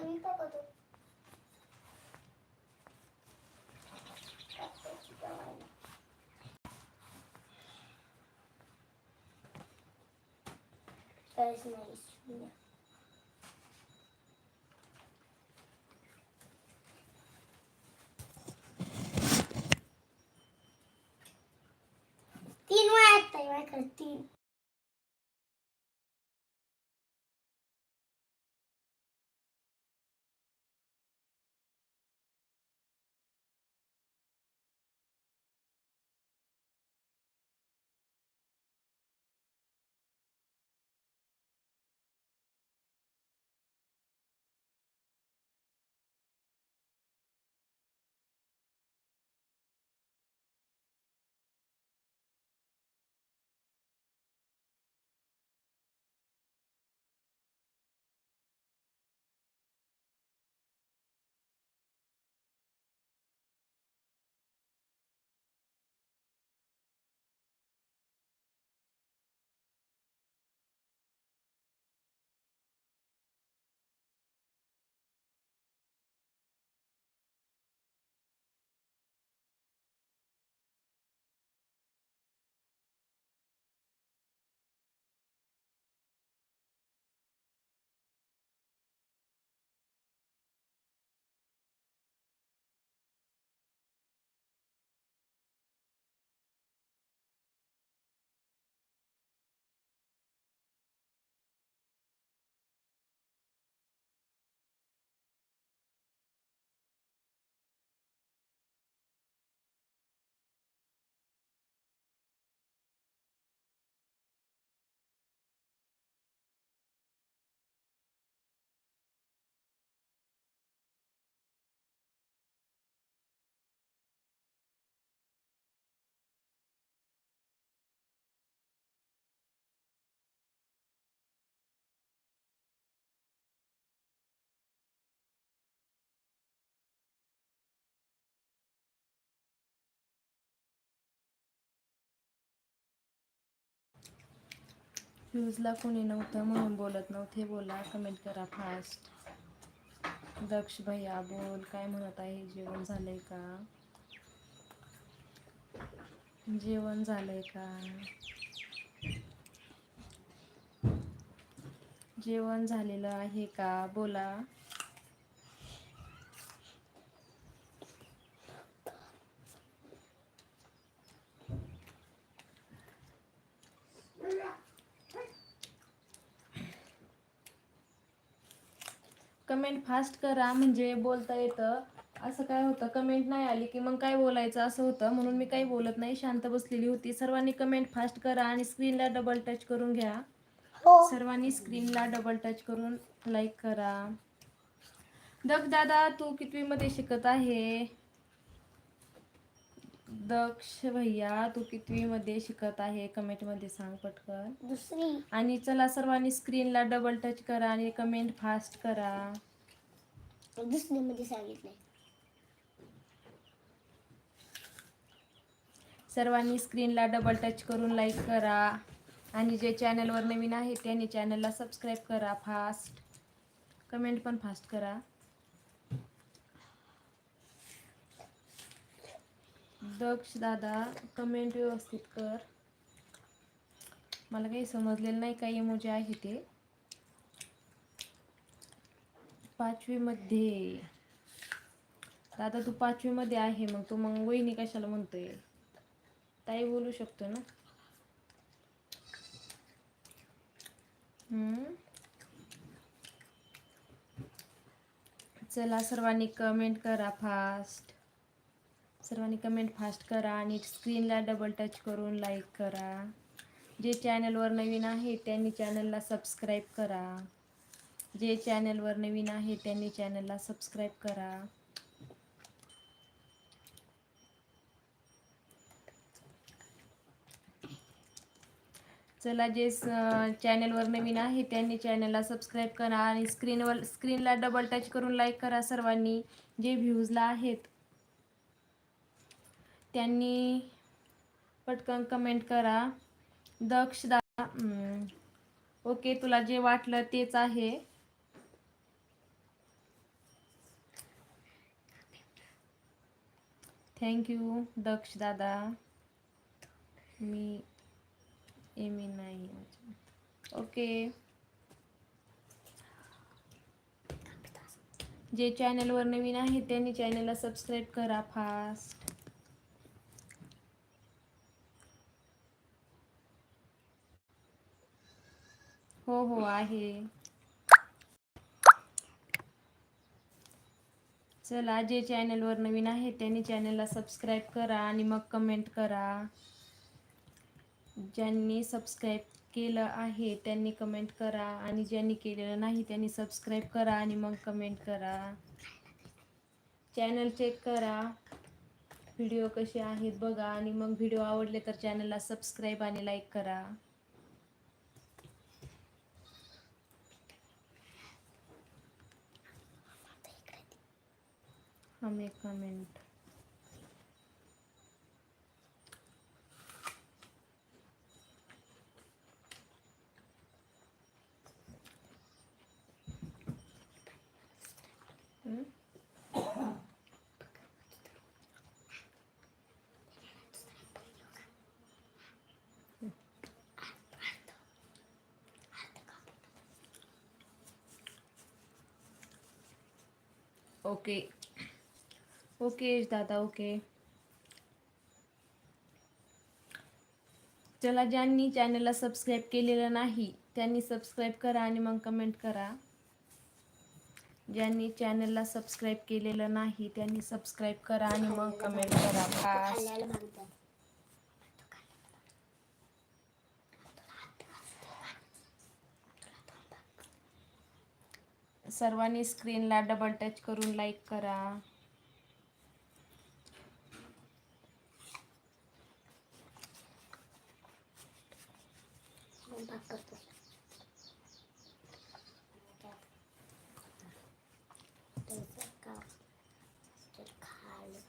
Kalbi kapadım. Öğretmen ismini. Din hayattayım arkadaşlar. Din. फ्यूजला कोणी नव्हतं म्हणून बोलत नव्हते. बोला कमेंट करा फास्ट दक्ष भैया बोल काय म्हणत आहे? जेवण झालंय का? जेवण झालंय का? जेवण झालेलं आहे का? बोला. कमेंट फास्ट करा म्हणजे बोलता येतं. असं काय होतं? कमेंट नाही आली की मग काय बोलायचं? असं होतं. म्हणून मी काही बोलत नाही. शांत बसलेली होती. सर्वांनी कमेंट फास्ट करा आणि स्क्रीनला डबल टच करून घ्या. हो. सर्वांनी स्क्रीनला डबल टच करून लाईक करा. दक्ष दादा तू कितवीमध्ये शिकत आहे? दक्ष भैया तू कितवीमध्ये शिकत आहे? कमेंटमध्ये सांग पटकन. दुसरी. आणि चला सर्वांनी स्क्रीनला डबल टच करा आणि कमेंट फास्ट करा. दुसरी सांगितलंय. सर्वांनी स्क्रीनला डबल टच करून लाईक करा. आणि जे चॅनलवर नवीन आहे त्यांनी चॅनलला सबस्क्राईब करा फास्ट कमेंट पण फास्ट करा. दक्ष दादा कमेंट व्यवस्थित कर. मला काही समजलेलं नाही काही इमोजी आहे ते. पाचवीमध्ये दादा तू पाचवीमध्ये आहे मग तू मग वहिनी कशाला म्हणतोय? ताई बोलू शकतो ना? हम्म. चला सर्वांनी कमेंट करा फास्ट सर्वांनी कमेंट फास्ट करा आणि स्क्रीनला डबल टच करून लाईक करा. जे चॅनलवर नवीन आहे त्यांनी चॅनलला सबस्क्राईब करा. जे चॅनलवर नवीन आहे त्यांनी चॅनलला सबस्क्राईब करा. चला जे चॅनलवर नवीन आहे त्यांनी चॅनलला सबस्क्राईब करा आणि स्क्रीनवर स्क्रीनला डबल टच करून लाईक करा सर्वांनी. जे व्ह्यूजला आहेत त्यांनी पटकन कमेंट करा. दक्ष दा ओके तुला जे वाटलं तेच आहे. थँक्यू दक्ष दादा. मी एमी नाही ओके. जे चॅनलवर नवीन आहे त्यांनी चॅनलला सबस्क्राईब करा फास्ट. हो हो आहे. चला जे चॅनलवर नवीन आहे त्यांनी चॅनलला सबस्क्राईब करा आणि मग कमेंट करा. ज्यांनी सबस्क्राईब केलं आहे त्यांनी कमेंट करा. आणि ज्यांनी केलेलं नाही त्यांनी सबस्क्राईब करा आणि मग कमेंट करा. चॅनल चेक करा. व्हिडिओ कसे आहेत बघा. आणि मग व्हिडिओ आवडले तर चॅनलला सबस्क्राईब आणि लाईक करा. हम एक कमेंट हम्म? ओके यश दादा ओके. चला ज्यांनी चॅनलला सबस्क्राईब केलेलं नाही त्यांनी सबस्क्राईब करा आणि मग कमेंट करा. ज्यांनी चॅनलला सबस्क्राईब केलेलं नाही त्यांनी सबस्क्राईब करा आणि मग कमेंट करा फास्ट सर्वांनी स्क्रीनला डबल टच करून लाईक करा मग भाग करतो त्याचं का तर खाल्लं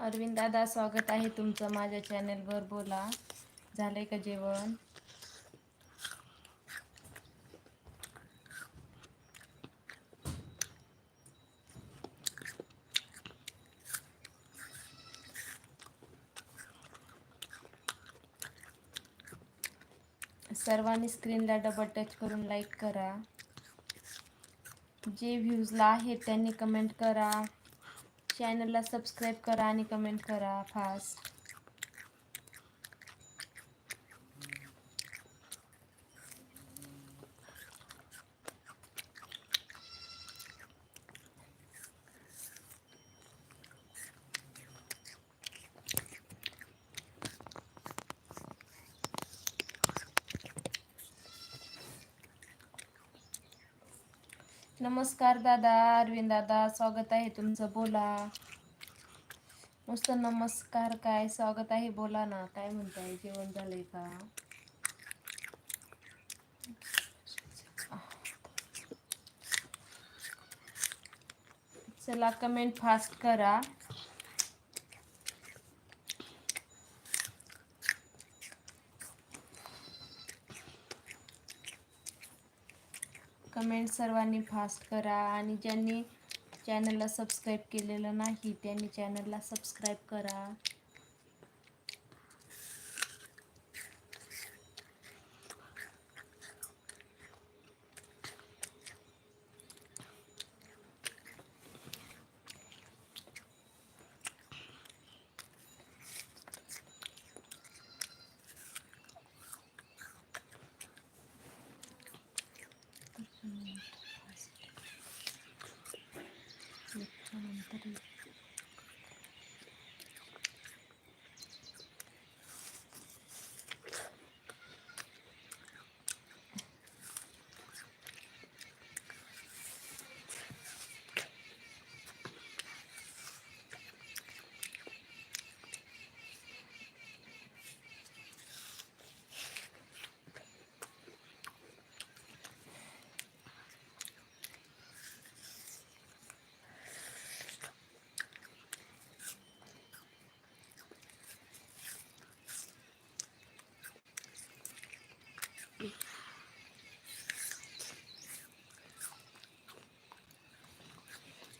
अरविंद दादा स्वागत आहे तुमचं माझ्या चॅनलवर बोला. झालंय का जेवण? सर्वांनी स्क्रीनला डबल टच करून लाईक करा. जे व्ह्यूजला आहेत त्यांनी कमेंट करा. चॅनलला सबस्क्राईब करा आणि कमेंट करा फास्ट नमस्कार दादा अरविंद दादा स्वागत आहे तुमचं बोला. नुसतं नमस्कार काय स्वागत आहे बोला ना. काय म्हणताय जेवण झालंय का? चला कमेंट फास्ट करा. कमेंट सर्वांनी फास्ट करा आणि ज्यांनी चॅनलला सबस्क्राईब केलेलं नाही त्यांनी चॅनलला सबस्क्राईब करा. Electromentary.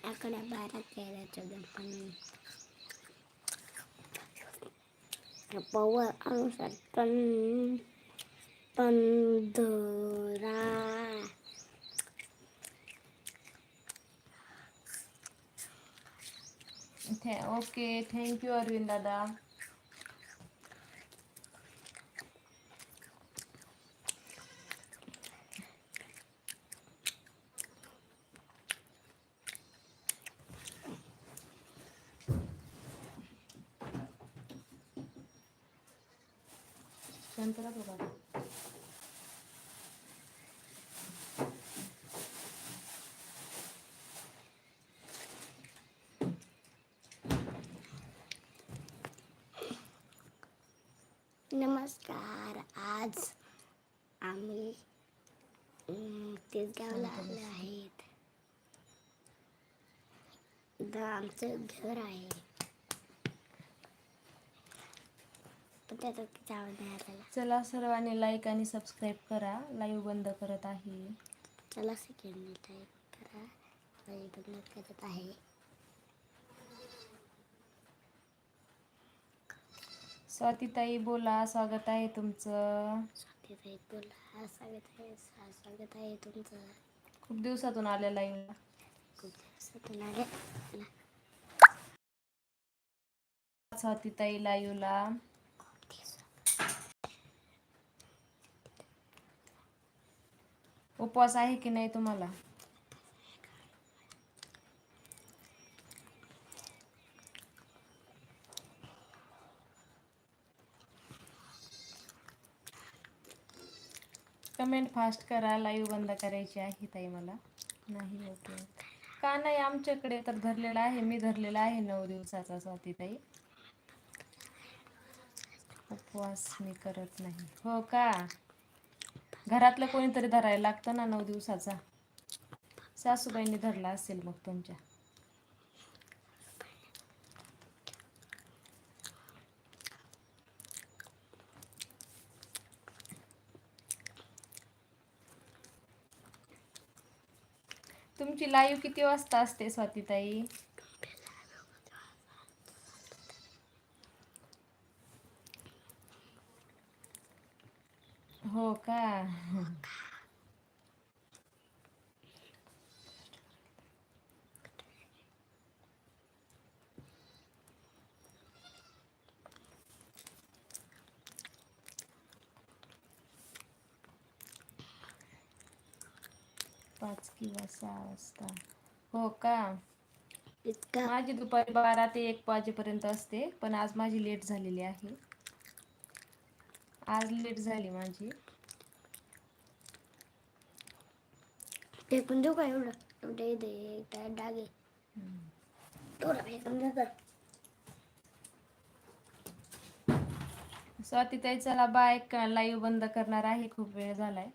इकडे बारा केळ्याचं गणपणी पवर अनुसार टन पंधरा थे ओके थँक्यू अरविंद दादा शांत राहा बाबा. नमस्कार. आज आम्ही अं, तिसगावला आलो आहेत. आमचं घर आहे. पण त्याचा किती आवाज नाही आलेला चला सर्वांनी लाईक आणि सबस्क्राईब करा. लाईव्ह बंद करत आहे. चला सेकंड टाईप करा. लाईव्ह बंद करत आहे. स्वातीताई बोला स्वागत आहे तुमचं. स्वाती बोला स्वागत आहे स्वागत आहे तुमचं. खूप दिवसातून आल्या लाईव्हला खूप दिवसातून आले स्वातीताई लाईव्हला खूप दिवसात उपवास आहे की नाही तुम्हाला? कमेंट फास्ट करा लाईव्ह बंद करायची आहे ताई मला. नाही ओके. का नाही आमच्याकडे तर धरलेला आहे मी धरलेला आहे नऊ दिवसाचा स्वातीताई उपवास मी करत नाही. हो का? घरातलं कोणीतरी धरायला लागतं ना नऊ दिवसाचा? सासूबाईंनी धरला असेल मग तुमच्या. तुमची लाईव्ह किती वाजता असते स्वातीताई हो का पाच किंवा सहा वाजता. हो का? इतका. माझी दुपारी बारा ते एक वाजेपर्यंत असते पण आज माझी लेट झालेली आहे. आज लेट झाली माझी. फेकून देऊ का एवढं? एवढे दे काय डागे थोडं फेकून दे तर स्वाती ताई चला बाय लाईव्ह बंद करणार आहे? खूप वेळ झालाय.